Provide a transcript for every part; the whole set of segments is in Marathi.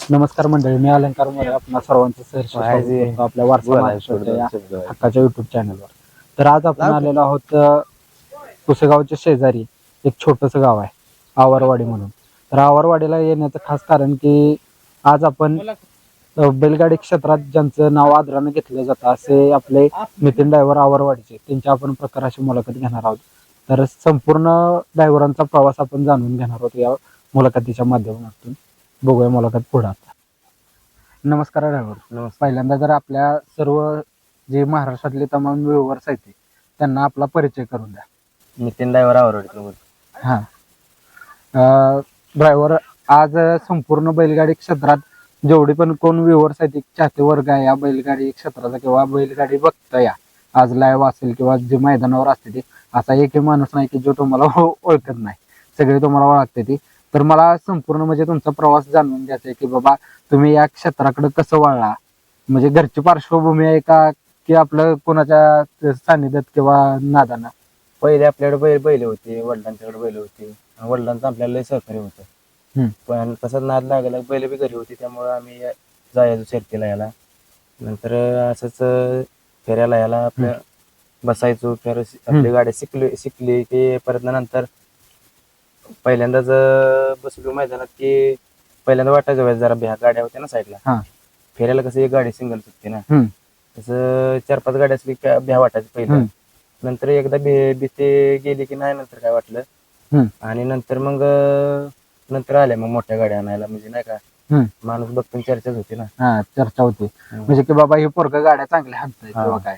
नमस्कार मंडळी मी अलंकारमध्ये आपल्या सर्वांचं सहर्ष स्वागत करतो आपल्या वारसा महाराष्ट्राच्या या हक्काच्या युट्यूब चॅनलवर तर आज आपण आलेलो आहोत अ, पुसेगावच्या शेजारी एक छोटस गाव आहे आवारवाडी म्हणून. तर आवारवाडीला येण्याचं खास कारण की आज आपण अ, बैलगाडी क्षेत्रात ज्यांचं नाव आदरानं घेतलं जातं असे आपले नितीन ड्रायव्हर आवारवाडीचे त्यांच्या आपण प्रकाराची मुलाखत घेणार आहोत. तर संपूर्ण ड्रायव्हरांचा प्रवास आपण जाणून घेणार आहोत या मुलाखतीच्या माध्यमातून. बघूया मुलाखत पुढे आता. नमस्कार ड्रायव्हर. पहिल्यांदा जर आपल्या सर्व जे महाराष्ट्रातले तमाम व्ह्युअर्स आहेत ते, त्यांना आपला परिचय करून द्या. नितीन ड्रायव्हर आवडतो हा. ड्रायव्हर आज संपूर्ण बैलगाडी क्षेत्रात जेवढे पण कोण व्ह्युअर्स आहेत एक चाहते वर्ग आहे या बैलगाडी क्षेत्राचा किंवा बैलगाडी बघता या आज लाईव्ह असेल किंवा जे मैदानावर असते ते असा एकही माणूस नाही की जो तुम्हाला ओ- ओळखत नाही. सगळे तुम्हाला ओळखते ती. तर मला संपूर्ण म्हणजे तुमचा प्रवास जाणून घ्यायचा आहे की बाबा तुम्ही या क्षेत्राकडे कसं वळला म्हणजे घरची पार्श्वभूमी आहे का की आपलं कोणाच्या सानिध्यात किंवा नादाना? पहिले आपल्याकडे बैल बैल होते वडिलांच्याकडे बैल होते. वडिलांचं आपल्याला लय सहकार्य होतं. पण तसंच नाद लागला बैल बी घरी होती त्यामुळे आम्ही जायचो शर्तीला याला नंतर असंच फेऱ्याला याला आपल्या बसायचो फेर आपली. गाडी शिकली शिकली की परत नंतर पहिल्यांदाच अं, बसलो मैदानात की पहिल्यांदा वाटायचं व्हायचं जरा भ्या गाड्या होत्या ना साईडला हा. फेऱ्याला कसं एक गाडी सिंगल सुटते ना हम्म. तसं चार पाच गाड्या असली की भ्या वाटायचं पहिलं हम्म. नंतर एकदा भे भीती गेली की नाही नंतर काय वाटलं हम्म. आणि नंतर मग अं, नंतर आल्या मग मोठ्या गाड्या आणायला म्हणजे नाही का हम्म. माणूस बघतो चर्चाच होती ना हा चर्चा होती हम्म. म्हणजे की बाबा हे पोरग गाड्या चांगल्या हाणताय हा. किंवा काय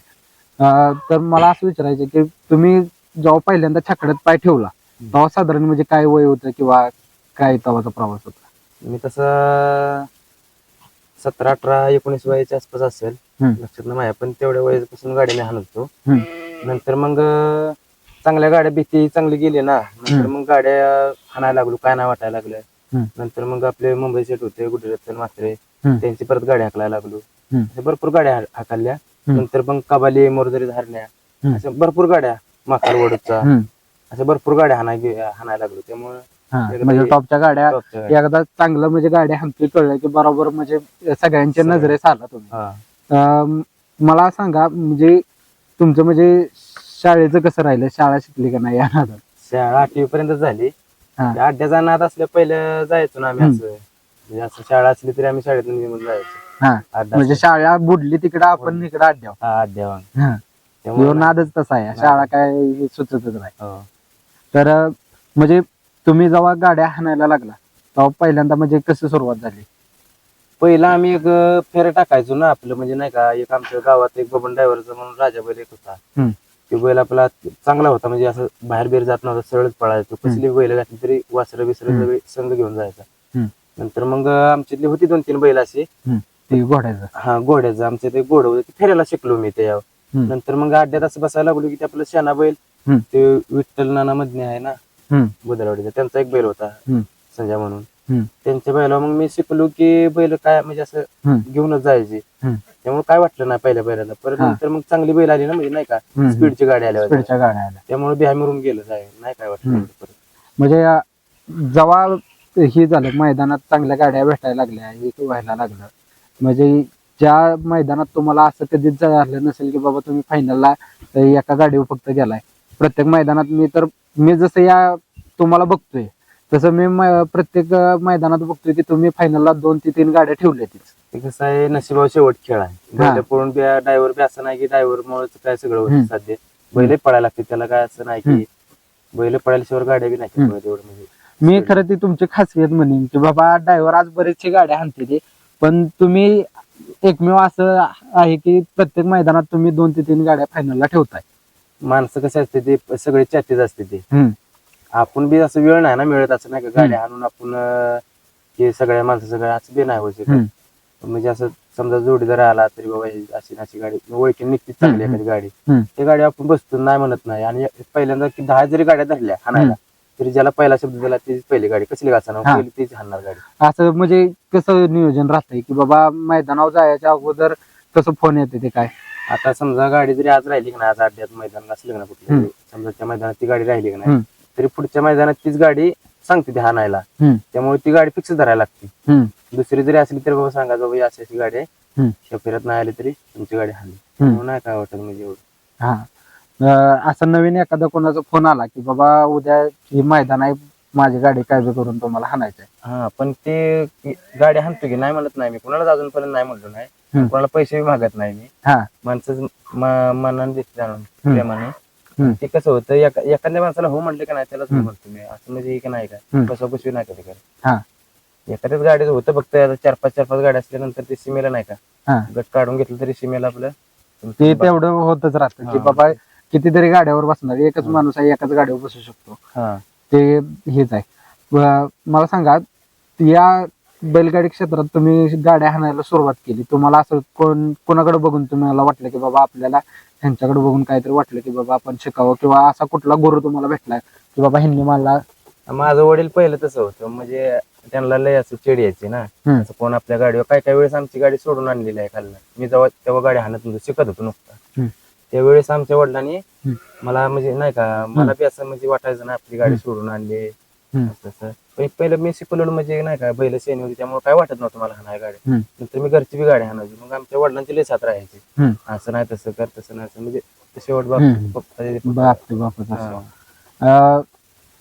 अं, तर मला असं विचारायचं की तुम्ही जेव्हा पहिल्यांदा छकड्यात पाय ठेवला तेव्हा साधारण म्हणजे काय वय होतं किंवा काय तवाचा प्रवास होता मी तसं सतरा अठरा एकोणीस वयाच्या आसपास असेल हम्म. लक्षात नाही माझ्या पण तेवढ्या वयापासून गाडी मी हाणतो हम्म. नंतर मग अं, चांगल्या गाड्या भीती चांगली गेली ना नंतर हम्म. मग गाड्या हाणायला लागलो काय नाही वाटायला लागलं हम्म. नंतर मग आपले मुंबई सेट होते गुजरात मात्रे हम्म. त्यांची परत गाड्या हाकलायला लागलो हम्म. अशा भरपूर गाड्या हा- हाकलल्या हम्म. नंतर मग कबाली मोरदरी धारण्या हम्म. अशा भरपूर गाड्या माकारवडचा हम्म. अशा भरपूर गाड्या हाणाय हाणायला लागलो त्यामुळे हा, एकदा म्हणजे हे- टॉपच्या गाड्या टॉपच्या गाड्या. एकदा चांगलं म्हणजे गाड्या हाणतोय कळलं की बरोबर म्हणजे सगळ्यांच्या सगळ्या. नजरेस आला तुम्ही हा. अं, मला सांगा म्हणजे तुमचं म्हणजे शाळेचं कसं राहिलं शाळा शिकली का नाही या नादात? शाळा आठवी पर्यंत झाली हा. त्या अड्ड्याचा नाद असल्या पहिलं जायचो ना आम्ही. असं म्हणजे असं शाळा असली तरी आम्ही शाळेतून निघून जायचो हा अड्डा म्हणजे शाळा बुडली तिकडं आपण. इकडं अड्ड्यावर हा अड्ड्यावर हा त्यामुळे नादच तसा आहे शाळा काय हे सुचतच नाही हो. तर म्हणजे तुम्ही जेव्हा गाड्या हाणायला लागला तेव्हा पहिल्यांदा म्हणजे कशी सुरुवात झाली? पहिला आम्ही एक फेरे टाकायचो ना आपलं म्हणजे नाही का एक आमच्या गावात एक बबन ड्रायव्हरचा म्हणून राजा बैल एक होता. तो बैल आपला चांगला होता म्हणजे असं बाहेर बिर जात नव्हता सरळच पळायचो. कसली बैल घातली तरी वासरं बिसरं संघ घेऊन जायचा. नंतर मग आमच्यातली होती दोन तीन बैल अशी. ते घोड्याचं. हा घोड्याचं. आमच्या ते घोडं फेऱ्याला शिकलो मी ते हम्म. नंतर मग अड्ड्यात असं बसायला लागलो की ते आपलं शाना बैल हम्म. ते विठ्ठल नाना मधने आहे ना हम्म. बुधरवाडीचा त्यांचा एक बैल होता हम्म. संजय म्हणून हम्म. त्यांच्या बैला मग मी शिकलो की बैल काय म्हणजे असं हम्म. घेऊनच जायचे हम्म. त्यामुळे काय वाटलं नाही पहिल्या बैलाला परत हा. नंतर मग चांगली बैल आली ना म्हणजे नाही का हम्म. स्पीडची गाडी आल्या होत्या. गाड्या आल्या त्यामुळे बिहार मिरून गेलं जाय नाही काय वाटलं हम्म. परत. म्हणजे अं, जेव्हा हे झालं मैदानात चांगल्या गाड्या भेटायला लागल्या हे व्हायला लागलं म्हणजे ज्या मैदानात तुम्हाला असं कधीच झालं नसेल की बाबा तुम्ही फायनलला एका गाडीवर फक्त गेलाय प्रत्येक मैदानात मी तर मी जसं या तुम्हाला बघतोय तसं मी प्रत्येक मैदानात बघतोय की तुम्ही फायनलला दोन ते तीन गाड्या ठेवल्या ते कसं आहे नशिबाव शेवट खेळ आहे. पळून ड्रायव्हर बी असं नाही की ड्रायव्हर मुळे काय सगळं. होतं साध्य. बैल पळायला लागते त्याला काय असं नाही. की बैल पळायल्याशिवाय गाड्या बी नाही एवढं म्हणजे. मी खरं ती तुमची खासियत म्हणेन की बाबा ड्रायव्हर आज बरेचसे गाड्या हाणते ते पण तुम्ही एकमेव असं आहे की प्रत्येक मैदानात तुम्ही दोन ते तीन गाड्या फायनलला ठेवताय. माणसं कसे असते ते सगळे चातीच असते ते हम्म. आपण बी असं वेळ नाही ना मिळत असं नाही का गाडी आणून आपण अं, हे सगळ्या माणसं सगळं असं बी नाही होऊ शकत हम्म. म्हणजे असं समजा जोडीदार आला तरी बाबा ही अशी अशी गाडी ओळखी निघते चांगली. एखादी गाडी हम्म. ती गाडी आपण बसतो नाही म्हणत नाही आणि पहिल्यांदा की दहा जरी गाड्या धरल्या हाणायला तरी ज्याला पहिला शब्द दिला तीच पहिली गाडी कसली गाचा हा. पहिली तीच हाणणार गाडी असं म्हणजे कसं नियोजन राहतंय की बाबा मैदानावर जायच्या अगोदर कसं फोन येते ते काय आता समजा गाडी जरी आज राहिली की नाही आज अड्ड्यात मैदान असलं ना कुठलं हम्म. तरी, समजा त्या मैदानात ती गाडी राहिली की हम्म. नाही तरी पुढच्या मैदानात तीच गाडी सांगते ती हाणायला हम्म. त्यामुळे ती गाडी फिक्स धरायला लागते हम्म. दुसरी जरी असली तरी बाबा सांगा बाबा ही अशी अशी गाडी आहे फिरत नाही आली तरी तुमची गाडी. त्यामुळे नाही काय वाटत म्हणजे एवढं हा अं, असं नवीन एखादा कोणाचा फोन आला की बाबा उद्या ही मैदान आहे माझी गाडी काय करून तुम्हाला हाणायचंय. हा पण ते गाडी हाणतो की नाही म्हणत नाही मी. कोणालाच अजूनपर्यंत नाही म्हणलो नाही. कोणाला पैसे बी मागत नाही मी. हा. माणसं म- मनाने देते जाणून प्रेमाने. ते कसं होतं एका- एखाद्या माणसाला हो म्हटलं का नाही त्यालाच हो हम्म. म्हणतो मी. असं म्हणजे का नाही हम्म. काय कसं नाही कधी करत. हा. एखाद्याच गाडीचं होतं फक्त आता चार पाच चार पाच गाड्या असल्यानंतर ते सीमेला नाही का? हा. गट काढून घेतलं तरी सीमेला आपलं ते तेवढं होतच राहतं की. बाबा कितीतरी गाड्यावर बसणार. एकच माणूस आहे एकाच गाडीवर बसू शकतो. हा. ते हेच आहे. व मला सांगा या बैलगाडी क्षेत्रात तुम्ही गाड्या हाणायला सुरुवात केली. तुम्हाला असं कोण कोणाकडे बघून तुम्हाला वाटलं की बाबा आपल्याला ह्यांच्याकडे बघून काहीतरी वाटलं की बाबा आपण शिकावं किंवा असा कुठला गुरु तुम्हाला भेटला की बाबा ह्यांनी मला माझं वडील पहिलं तसं होतं. म्हणजे त्यांना लय असं चिड यायची ना. असं कोण आपल्या गाडीवर काय काय वेळेस आमची गाडी सोडून आणलेली आहे खाल्लं मी जेव्हा तेव्हा गाडी हाणत शिकत होतो नुकता. त्यावेळेस आमच्या वडिलांनी. मला म्हणजे नाही का मला बी असं म्हणजे वाटायचं ना आपली गाडी सोडून आणली. तसं पण पहिलं मी शिकवलेलं म्हणजे नाही का बैल शेणी होती त्यामुळे काय वाटत नव्हतं मला हाणाय गाडी. नंतर मी घरची बी गाडी हाणायची. मग आमच्या वडिलांची लय साथ राहायची. असं नाही तसं कर तसं नाही असं. म्हणजे शेवट. बाप.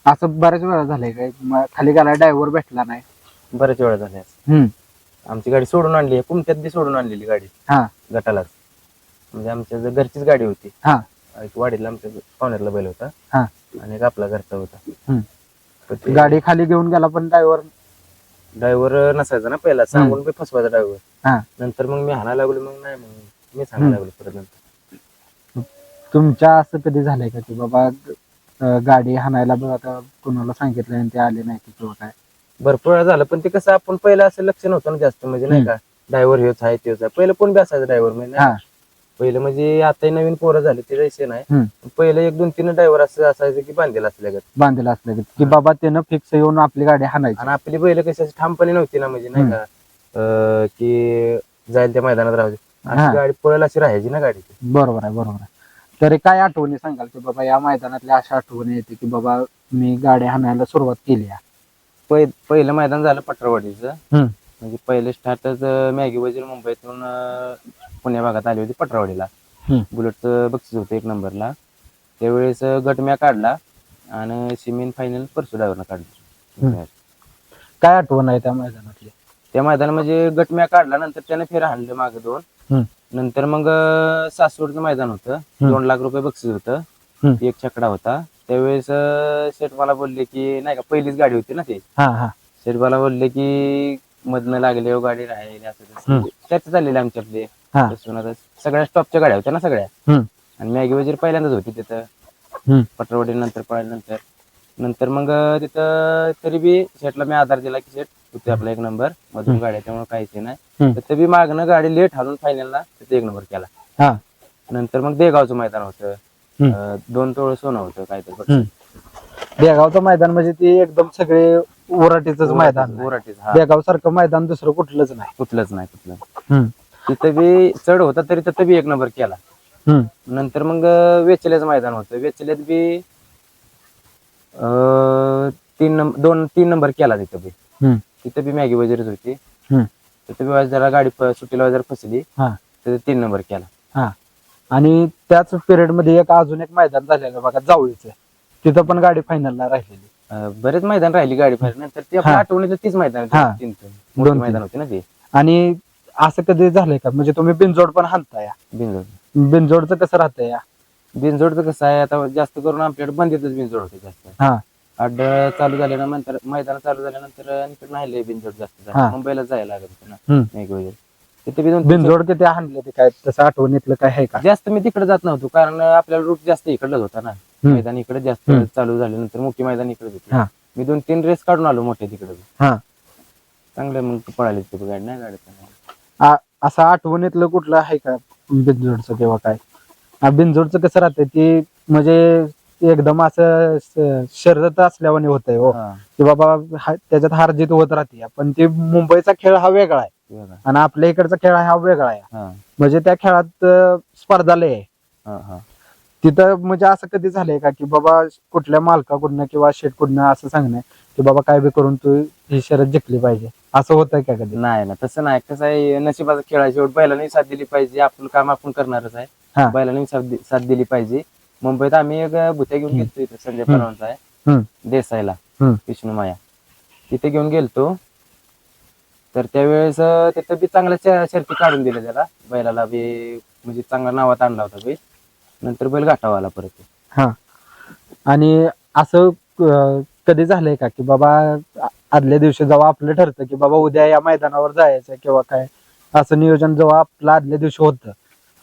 असं. बऱ्याच वेळा झालंय काय? खाली गेला ड्रायव्हर भेटला नाही. बऱ्याच वेळा झाल्या. आमची गाडी सोडून आणली. आहे कुमट्यात बी सोडून आणलेली गाडी. गटालाच. म्हणजे आमच्या जर घरचीच गाडी होती. हा. एक वाडीला आमच्या पाहुण्यातला बैल होता. हा. आणि एक आपला घरचा होता. तर ते गाडी खाली घेऊन गेला पण ड्रायव्हर ड्रायव्हर नसायचा ना पहिला. सांगून बी फसवायचा ड्रायव्हर हा. नंतर मग मी हाणायला लागलो मग नाही मग मी सांगायला लागलो परत नंतर. तुमच्या असं कधी झालंय का की बाबा अं, गाडी हाणायला बघ आता कोणाला सांगितलं आणि ते आले नाही की किंवा काय? भरपूर वेळा झालं पण ते कसं आपण पहिलं असं लक्ष नव्हतं ना जास्त. म्हणजे नाही का ड्रायव्हर हेच आहे तेच आहे. पहिलं कोण बी असायचं ड्रायव्हर म्हणजे नाही हा. का? पहिलं म्हणजे आता नवीन पोरं झाले ते जैसे नाही हम्म. पहिलं एक दोन तीन ड्रायव्हर असं असायचं की बांधलेलं असल्यागत बांधलेलं असलं की- की बाबा त्यानं फिक्स येऊन आपली गाडी हाणायची आणि आपली बैल कशी अशी ठामपणे नव्हती ना म्हणजे नाही का अं, की जाईल त्या मैदानात राहू दे. हा. अशी गाडी पळेल अशी राहायची ना गाडी ती. बरोबर आहे बरोबर आहे तरी काय आठवणी सांगाल की बाबा या मैदानातल्या अशा आठवणी येते की बाबा मी गाडी हाणायला सुरुवात केली आहे. पहि- पहिलं मैदान झालं पटरवाडीचं हम्म. म्हणजे पहिले स्टार्टच मॅगी वजीर मुंबईतून पुण्या भागात आली होती पटरवाडीला. हम्म. बुलेटचं बक्षीस होतं एक नंबरला. त्यावेळेस अं, गट म्या काढला आणि सिमेन फायनल परसू ड्रायव्हरनं काढली. काय आठवण आहे त्या मैदानातली? त्या मैदानात म्हणजे गट म्या काढला नंतर त्याने फेर हाणलं मागं दोन. हम्म. नंतर मग अं, सासवडचं मैदान होतं. दोन लाख रुपये बक्षीस होतं. हम्म. एक छकडा होता. त्यावेळेस अं, शेठ मला बोलले की नाही का पहिलीच गाडी होती ना ती? हा हा. शेठ मला बोलले की मधनं लागले हो गाडी राहिली असं तसं. हम्म. त्यात झालेले आमचे आपले हा. सगळ्या स्टॉपच्या गाड्या होत्या ना सगळ्या. हम्म. आणि मॅगी वजीर पहिल्यांदाच होती तिथं. पटरवडी नंतर पळाल्यानंतर नंतर. मग तिथं तरी बी शेटला मी आधार दिला की शेट होते आपला एक नंबर मधून गाड्या त्यामुळे काहीच हे नाही. तर ते बी मागणं गाडी लेट हालून फायनलला तिथे एक नंबर केला. हा. नंतर मग देगावचं मैदान होतं. हम्म. अं, दोन तोळ सोनं होतं काहीतरी. हम्म. बेगावचं मैदान म्हणजे ती एकदम सगळे उराटीच मैदान. बोराटीच हा. बेगाव सारखं मैदान दुसरं कुठलंच नाही. कुठलंच नाही कुठलं. तिथं बी चढ होता तरी तिथं बी एक नंबर केला. हम्म. नंतर मग वेचल्याचं मैदान होतं. वेचल्यात बी अं, तीन नंबर दोन तीन नंबर केला तिथं बी. हम्म. तिथं बी मॅगी वगैरेच होती. हम्म. तिथं बी जरा गाडी सुट्टीला जरा फसली. हा. तिथं तीन नंबर केला. हा. आणि त्याच पिरियडमध्ये एक अजून एक मैदान झालेलं बघा जावळीचं. तिथं पण गाडी फायनलला राहिलेली. अं, बरेच मैदान राहिली गाडी फार नंतर ते आपल्या हा. आठवणीतलं तीच मैदान हा. होती, तीन तीन. मोठी दोन- मैदान होती ना ती. आणि असं कधी झालंय का? म्हणजे तुम्ही बिनजोड पण हाणताय. बिनजोड. बिनजोडचं कसं राहतंय या? बिनजोडचं कसं आहे आता जास्त करून आपल्याकडे बंदीतच बिनजोड होते जास्त. हा. अड्ड चालू झाल्यानंतर मैदान चालू झाल्यानंतर इकडे नाही बिनजोड जास्त हा. झालं मुंबईला जायला लागत होतं ना हम्म. मेघ वगैरे. तिथे बी दोन बिनजोड किती हाणले ते काय? तसं आठवणीतलं काय आहे का? जास्त मी तिकडे जात नव्हतो कारण आपल्याला रूट जास्त इकडलाच होता ना. हम्म. मैदान इकडे जास्त हम्म. चालू झाल्यानंतर मोठी मैदान इकडे हा. होती मी दोन तीन रेस काढून आलो मोठे तिकडे हा. चांगलं मग पळाली तिथे गाडी नाही गाडी आ- असं आठवणीतलं कुठलं आहे का बिनजोडचं किंवा काय? आ, बिनजोडचं कसं राहतंय? ते म्हणजे एकदम असं स- शर्यत असल्यावाने होतंय हो. हा, की बाबा हा- त्याच्यात हार जीत होत राहते. पण ते मुंबईचा खेळ हा वेगळा आहे. आणि आपल्या इकडचा खेळ हा वेगळा आहे. हा, म्हणजे त्या खेळात अं, स्पर्धा लय आहे. हा, हा. तिथं म्हणजे असं कधी झालंय का की बाबा कुठल्या मालकाकडनं किंवा शेटकडनं असं सांगणं की बाबा काय बी करून तू ही शर्यत जिंकली पाहिजे असं होतंय का कधी नाही ना तसं नाही कसं आहे नशिबाचा खेळ आहे शेवट बैलांनी साथ दिली पाहिजे आपलं काम आपण करणारच हा. आहे बैलांनी साथ दि- साथ दिली पाहिजे मुंबईत आम्ही एक भुत्या घेऊन. गेलतो इथं संजय. परवांचा आहे हम्म. देसाईला हम्म. विष्णू माया तिथे घेऊन गेलतो तर त्यावेळेस अं, तिथं बी चांगल्या शर्ती काढून दिल्या त्याला बैलाला बी म्हणजे चांगला नावात आणला होता बैल नंतर बैल गाठावा आला परत. हा. आणि असं कधी झालंय का की बाबा आ- आदल्या दिवशी जेव्हा आपलं ठरतं की बाबा उद्या या मैदानावर जायचं किंवा काय असं नियोजन जेव्हा आपलं आदल्या दिवशी होतं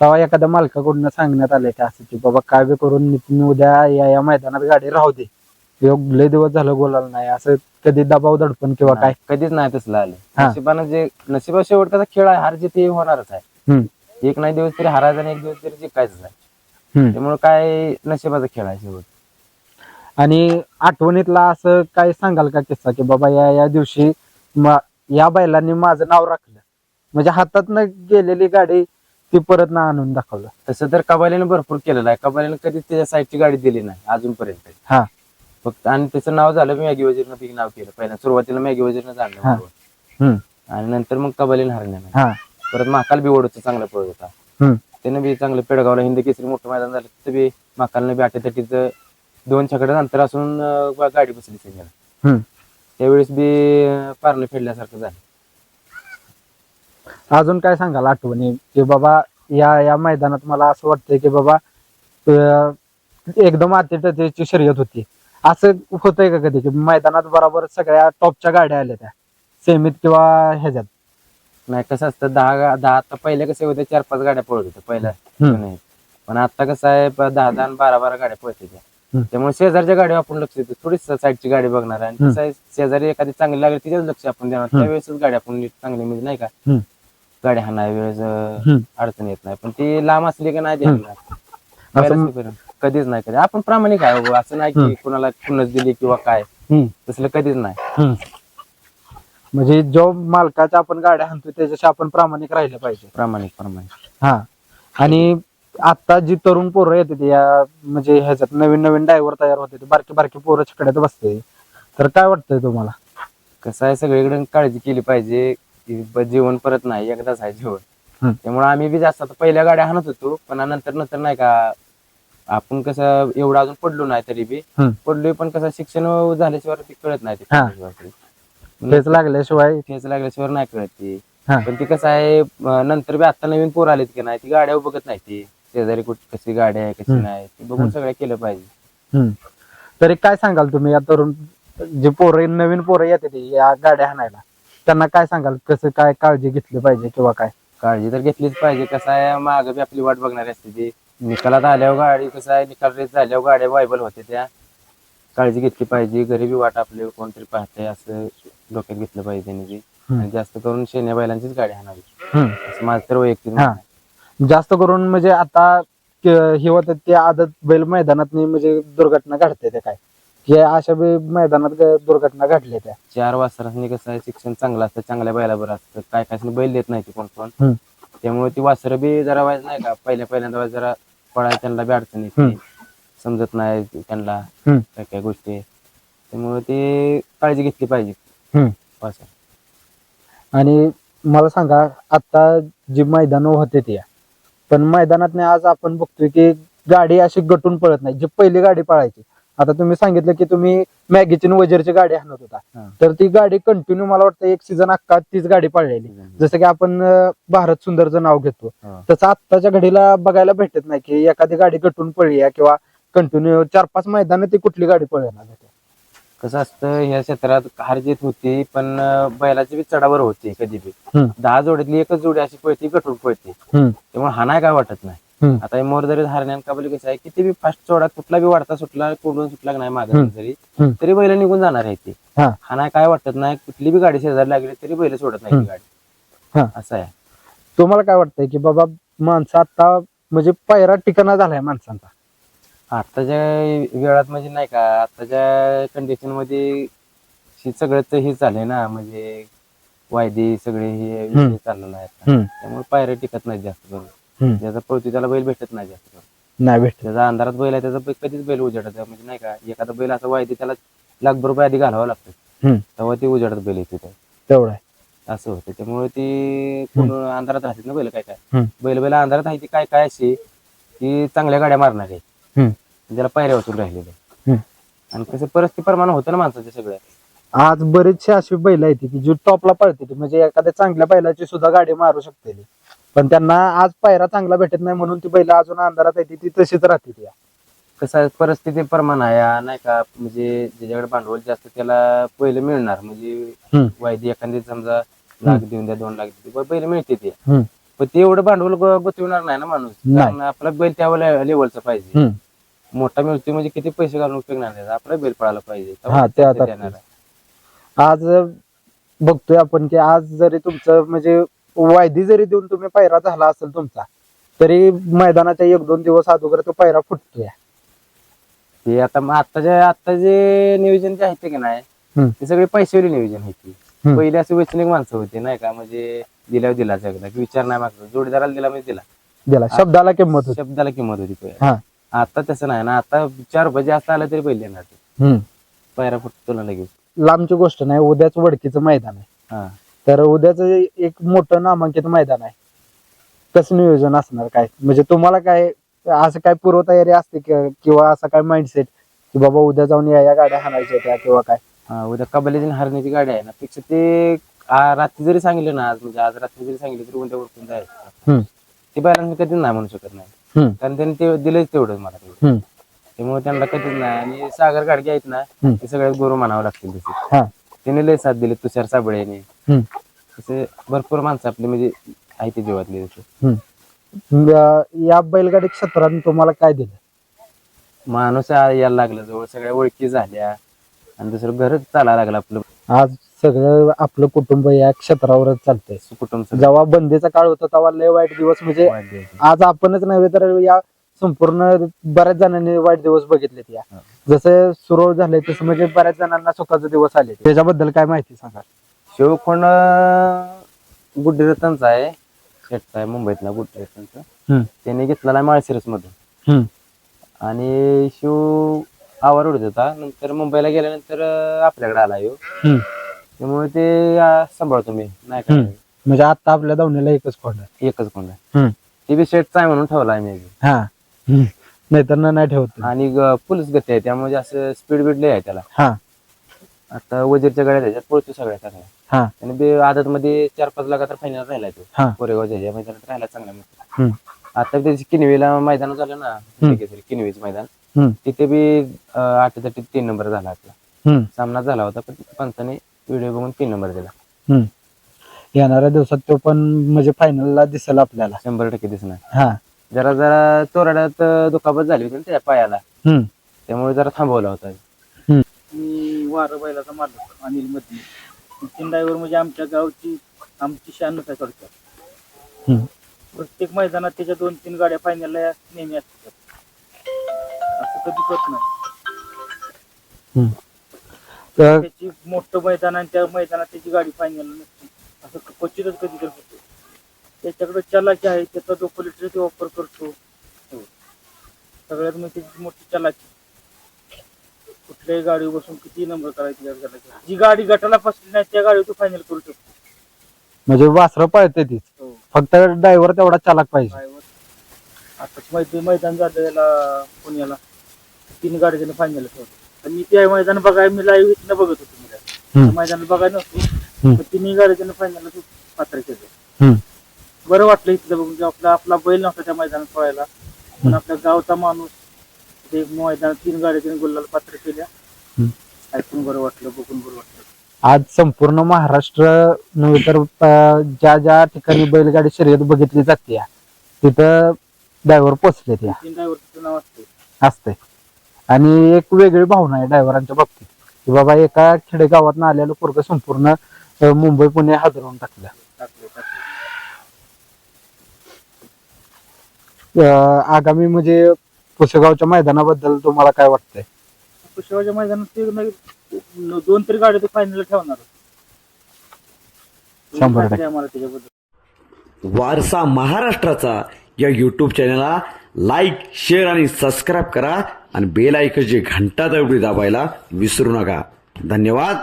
तेव्हा एखाद्या मालकाकडून सांगण्यात आलंय का असं की बाबा काय बी करून नितीन उद्या या या मैदानात गाडी राहू दे. योग लय दिवस झालं बोलायला नाही. असं कधी दबाव दडपण किंवा काय? कधीच नाही तसलं आलं. हा. नशिबानं जे नशिबा शेवटचा खेळ आहे हार जिथे होणारच आहे. हम्म, एक नाही दिवस तरी हारायचा आणि एक दिवस तरी जिंकायचं आहे. त्यामुळे काय नशिबाचा खेळ आहे शेवट. आणि आठवणीतला असं काय सांगाल का किस्सा की बाबा या या दिवशी म- या बैलांनी माझं नाव राखलं. म्हणजे हातात गेलेली गाडी ती परत ना आणून दाखवलं. तसं तर कबालीनं भरपूर केलेलं आहे. कबालीनं कधीच त्याच्या साईडची गाडी दिली नाही अजूनपर्यंत. हा. फक्त आणि त्याचं नाव झालं मॅगी वजीरनं बी नाव केलं. पहिला सुरुवातीला मॅगी वजीरनं हा. जाणलं हम्म, आणि नंतर मग कबालीनं हरण्यानं. हा. परत महाकाल बी ओढूचं चांगला पळत होता. त्यानं बी चांगलं पेडगावला हिंद केसरी मोठं मैदान झालं. तिथं बी महाकालनं बी अटीतटीचं दोन छकडं अंतर असून अं, गाडी बसली हम्म. त्यावेळेस बी अं, पारलं फेडल्यासारखं झालं. अजून काय सांगाल आठवणी? की बाबा या या मैदानात मला असं वाटतंय की बाबा अं, एकदम अतिटतेची शर्यत होती. असं होतंय का कधी? की मैदानात बरोबर सगळ्या टॉपच्या गाड्या आल्या त्या. सेमीत किंवा ह्याच्यात. नाही कसं असतं दहा गा- दहा आता पहिल्या कसे होते चार पाच गाड्या पळत होत्या पहिल्या हम्म. नाही पण आता कसं आहे प- दहा दहा आणि बारा बारा गाड्या पळत हम्म. त्या त्यामुळे शेजारच्या गाडीवर आपण लक्ष देतो थोडीच साईडची गाडी बघणार आणि हम्म. कसं आहे शेजारी एखादी चांगली लागली तिच्याच लक्ष आपण देणार हम्म. त्यावेळेसच गाडी आपण नीट चांगली म्हणजे नाही का हम्म. गाडी हाणाय वेळेस अं, हम्म. अडचण येत नाही पण ती लांब असली की नाही हम्म. देणार. कधीच नाही कधी आपण प्रामाणिक आहे बाबा. असं नाही हम्म. की कुणाला खुन्नस दिली किंवा काय हम्म, तसलं कधीच नाही हम्म. म्हणजे जो मालकाच्या आपण गाड्या हाणतो त्याच्याशी आपण प्रामाणिक राहिलं पाहिजे. प्रामाणिक प्रामाणिक. हा. आणि आता जी तरुण पोरं येते या म्हणजे ह्याच्यात नवीन नवीन ड्रायव्हर तयार होते बारकी बारकी पोरं छकड्यात बसते. तर काय वाटतंय तुम्हाला? कसं आहे सगळीकडे काळजी केली पाहिजे. की ब- जीवन परत नाही एकदाच आहे जीवन हम्म. त्यामुळे आम्ही बी जास्त आता पहिल्या गाड्या हाणत होतो पण नंतर नंतर नाही का आपण कसं एवढं अजून पडलो नाही तरी बी. हम्म. पडलोय पण कसं शिक्षण झाल्याशिवाय ते कळत नाही ते हा. तेच लागल्याशिवाय ठेच लागल्याशिवाय नाही कळत ती. हा. पण ती कसं आहे अं, नंतर बी आता नवीन पोर आलेत की नाही ती गाड्या बघत नाही ती. शेजारी कुठे कशी गाडी आहे कशी. नाही ती बघून सगळं केलं पाहिजे. हम्म. तरी काय सांगाल तुम्ही या तरुण जे पोरं नवीन पोरं येते ते या गाड्या हाणायला त्यांना काय सांगाल? कसं काय काळजी घेतली पाहिजे किंवा काय? काळजी तर घेतलीच पाहिजे. कसं आहे मागं बी आपली वाट बघणारी असते ती. निकालात आल्यावर गाडी कसं आहे निकाल रेस झाल्यावर गाड्या वायबल होते त्या. काळजी घेतली पाहिजे घरी बी वाट आपले कोणतरी पाहते असं डोक्यात घेतलं पाहिजे. आणि जास्त करून शेण्या बैलांचीच गाडी हम्म. असं माझं तर वैयक्तिक हा. आहे. जास्त करून म्हणजे आता क- हे होत ते आदत बैल मैदानात म्हणजे दुर्घटना घडते ते काय हे अशा बी मैदानात ग- दुर्घटना घडल्या त्या चार वासरांनी कसं आहे शिक्षण चांगलं असतं चांगल्या बैलाबर असतं काय काय बैल देत नाही ते कोण कोण. त्यामुळे ती वासरं बी जरा वाईज नाही का पहिल्या पहिल्यांदा वाईज जरा पळायला त्यांना बी अडचण हम्म. समजत नाही त्यांना हम्म. काय काय गोष्टी त्यामुळे ते काळजी घेतली पाहिजे हम्म. आणि मला सांगा आता जी मैदान होते ती पण मैदानात नाही आज आपण बघतोय की गाडी अशी गटून पळत नाही जी पहिली गाडी पळायची आता तुम्ही सांगितलं की तुम्ही मॅगीची आणि वजीरची गाडी आणत होता हा. तर ती गाडी कंटिन्यू मला वाटतं एक सीझन अख्खा तीच गाडी पळलेली जसं की आपण अं, भारत सुंदरचं नाव घेतो हा. तसं आत्ताच्या घडीला बघायला भेटत नाही की एखादी गाडी गटून पळली आहे किंवा कंटिन्यू चार पाच मैदान ती कुठली गाडी पळणार कसं असतं ह्या क्षेत्रात हार जीत होती पण अं, बैलाची बी चढावर होती कधी बी हम्म. दहा जोडीतली एकच जोडी अशी पळती गटून पळते हम्म. त्यामुळे हा नाही काय वाटत नाही हम्म. आता हे मोर जरी हरण्यान काबली कसं आहे किती बी फास्ट चोडा कुठला बी वाढता सुटला कोंडून सुटला की नाही मागे. जरी हम्म. तरी बैल निघून जाणार आहे ती हा. नाही काय वाटत नाही कुठली बी गाडी शेजारी लागली तरी बैल सोडत नाही ती. गाडी हा. असं आहे तुम्हाला काय वाटतंय की बाबा माणसं आता म्हणजे पायरा ठिकाणा झालाय माणसांचा आताच्या वेळात म्हणजे नाही का आताच्या कंडिशनमध्ये हे सगळंच हे चाललंय ना म्हणजे वायदी सगळे हे. विषय चाललेला आहे आता. त्यामुळे पायऱ्या टिकत नाही जास्त करून ज्याचा पळतो त्याला बैल भेटत नाही जास्त करून नाही भेटत त्याचा अंधारात बैल आहे त्याचा कधीच बैल उजेडत. म्हणजे नाही का एखादा बैल असा वायदी त्याला लाखभर रुपये आधी घालावं लागतं हम्म. तेव्हा ते उजेडत बैल येते ते. तेवढं आहे असं होतं त्यामुळे ती पूर्ण अंधारात राहतात ना बैल काय काय हम्म. बैल बैल अंधारात आहे ती काय काय अशी की चांगल्या गाड्या मारणार आहे. त्याला पायऱ्या उचलून राहिलेले. आणि कसं परिस्थिती प्रमाण होतं ना माणसाच्या सगळ्या आज बरेचसे अशी बैल आहेत की जी टॉपला पळते. म्हणजे एखाद्या चांगल्या बैलाची सुद्धा गाडी मारू शकते. पण त्यांना आज पायरा चांगला भेटत नाही म्हणून ती बैल अजून अंधारात आहे ती तशीच राहते ती कसं परिस्थिती प्रमाण आहे नाही का म्हणजे ज्याच्याकडे भांडवल जास्त त्याला पहिलं मिळणार म्हणजे. वायदी एखादी समजा लाख देऊन द्या दोन लाख देऊ पहिलं मिळते ते. पण ते एवढं भांडवल गुंतवणार नाही ना माणूस आपला बैल त्या लेवलचा पाहिजे. मोठा मिळतोय म्हणजे किती पैसे घालून उपयोग नाही त्याचा. आपला बैल पळायला पाहिजे. हा, ते आता- देणार आहे. आज बघतोय आपण की आज जरी तुमचं म्हणजे वायदी जरी देऊन तुम्ही पायरा झाला असेल तुमचा तरी मैदानाच्या एक दोन दिवस अगोदर तो पायरा फुटतोय. ते आता मग आताच्या आता जे नियोजन जे आहे ते की नाही हम्म. ते सगळे पैशावरी नियोजन आहे ते हम्म. पहिले असे वैचनिक माणसं होते नाही का म्हणजे दिल्यावर दिला की विचार नाही मागतो. जोडीदाराला दिला म्हणजे दिला. दिला. शब्दाला किंमत होती. शब्दाला किंमत होती पहिले. हा. आता तसं नाही ना आता चार रुपये जास्त आलं तरी पहिले येणार ते. हम्म. पायरा फुटतो ना लगेच. लांबची गोष्ट नाही उद्याच वडकीचं मैदान आहे. हा. तर उद्याच एक मोठं नामांकित मैदान आहे. कसं नियोजन असणार काय? म्हणजे तुम्हाला काय असं काय पूर्वतयारी असते कि- किंवा असं काय माइंडसेट की बाबा उद्या जाऊन या या गाड्या हाणायच्या त्या किंवा काय? हा उद्या कबड्डी हरण्याची गाडी आहे ना. पेक्षा ते आ, रात्री जरी सांगितलं ना आज म्हणजे आज रात्री जरी सांगितलं तरी उद्या उठून जायचं हम्म. ते बायलांना कधीच नाही म्हणू शकत नाही. कारण त्यांनी ते दिलंच तेवढं मला. तेवढं हम्म. त्यामुळे त्यांना कधीच नाही. आणि सागर गाडगे आहेत ना. ते सगळे गुरु म्हणावं लागतील तसे. हा. त्याने लय साथ दिली तुषार साबळेने. हम्म. तसे भरपूर माणसं आपली म्हणजे आहे ते जीवातली तसे हम्म. या- या बैलगाडी क्षेत्राने तुम्हाला काय दिलं? माणूस यायला लागला जवळ. सगळ्या ओळखी झाल्या. आणि दुसरं घरच चालायला लागलं आपलं. आज सगळं आपलं कुटुंब या क्षेत्रावरच चालतंय कुटुंब जेव्हा बंदीचा काळ होता तेव्हा लय वाईट दिवस म्हणजे. आज आपणच नव्हे तर या संपूर्ण बऱ्याच जणांनी वाईट दिवस बघितलेत या. जसं सुरू झाले तसं म्हणजे बऱ्याच जणांना सुखाचे दिवस आले त्याच्याबद्दल काय माहिती सांगा शिवखोंड गुड्डीरतनचा आहे शेटचा आहे मुंबईतला गुड्डीरतनचा. त्याने घेतलेला माळशिरस मधून. आणि शिव आवर उडत होता नंतर मुंबईला गेल्यानंतर आपल्याकडे आला येऊ. त्यामुळे ते सांभाळतो मी नाही हम्म. म्हणजे आता आपल्या धावणीला एकच खोंड आहे. एकच कोंड आहे. हम्म. ते बी शेटचा आहे म्हणून ठेवला मी बी. हा. हम्म. नाहीतर ना नाही ठेवत. आणि ग- पोलीस गती आहे. त्यामुळे असं स्पीड बीड लय आहे त्याला. हा. आता वजीरच्या गाड्या त्याच्यात पळतो सगळ्या चांगल्या हा. आणि बे आदत मध्ये चार पाच लाखात फायनल राहिला तो. हा. कोरेगावच्या ह्याच्या मैदानात राहिला चांगला मित्र. हम्म. आता त्याची किनवीला मैदान झालं ना किनवीच मैदान. हम्म. तिथे बी आठ तीन नंबर झाला आपला हम्म. सामना झाला होता पण पंचाने व्हिडिओ बघून तीन नंबर दिला. हम्म. येणाऱ्या दिवसात तो पण म्हणजे फायनलला दिसेल आपल्याला. शंभर टक्के दिसणार. हा. जरा जरा चोराड्यात अं, दुखापत झाली होती ना त्या पायाला. हम्म. त्यामुळे जरा थांबवला होता. मी वार बैलाचा मालक अनिल मधली नितीन ड्रायव्हर म्हणजे आमच्या गावची आमची शानच आहे थोडक्यात. हम्म. प्रत्येक मैदानात त्याच्या दोन तीन गाड्या फायनलला नेहमी असतात. असं कधी होत नाही. हम्म. तर त्याची मोठं मैदान आणि त्या मैदानात त्याची गाडी फायनल नसते असं क्वचितच कधी तर होतं. त्याच्याकडे चलाकी आहे त्याचा डोकं लिटरचा वापर करतो. हो. सगळ्यात म्हणजे त्याची मोठी चलाकी कुठल्याही गाडीवर बसून किती नंबर करायची. जी गाडी गटाला फसली नाही त्या गाडीवर तू फायनल करू शकतो. म्हणजे वासरं पळते तीच. हो. फक्त ड्रायव्हर तेवढा चालक पाहिजे. ड्रायव्हर आताच मैत्री मैदान झालं याला पुण्याला. तीन गाडी त्याने फायनल ठेवलं आणि मी त्या मैदान बघाय मी लाईव्ह इथनं बघत होतो मी. मैदान बघायला नव्हतो. पण तिन्ही गाडी त्याने फायनल पात्र केलं. बरं वाटलं इथलं बघून की आपला आपला बैल नव्हता त्या मैदानात पळायला. पण आपल्या गावचा माणूस ते मैदानात तीन गाड्या त्याने गुल्लाला पात्र केल्या. ऐकून बरं वाटलं बघून बरं वाटलं. आज संपूर्ण महाराष्ट्र नव्हे तर अं, ज्या ज्या ठिकाणी बैलगाडी शर्यत बघितली जाते तिथं ड्रायव्हर पोचले त्या तीन ड्रायव्हरचं नाव असते असते आणि एक वेगळी भावना आहे ड्रायव्हरांच्या बाबतीत. की बाबा एका खेडेगावात आलेलं पोरग संपूर्ण मुंबई पुणे हादरवून टाकलं. टाकले टाकले अं, आगामी म्हणजे पुसेगावच्या मैदानाबद्दल तुम्हाला काय वाटतंय? शिवाजी मैदानात दोन तरी गाड्या ते फायनल ठेवणार. शंभर टक्के. आम्हाला त्याच्याबद्दल. वारसा महाराष्ट्राचा या यूट्यूब चॅनलला लाईक शेअर आणि सबस्क्राईब करा. आणि बेल ऐकची घंटा दाबायला विसरू नका. धन्यवाद.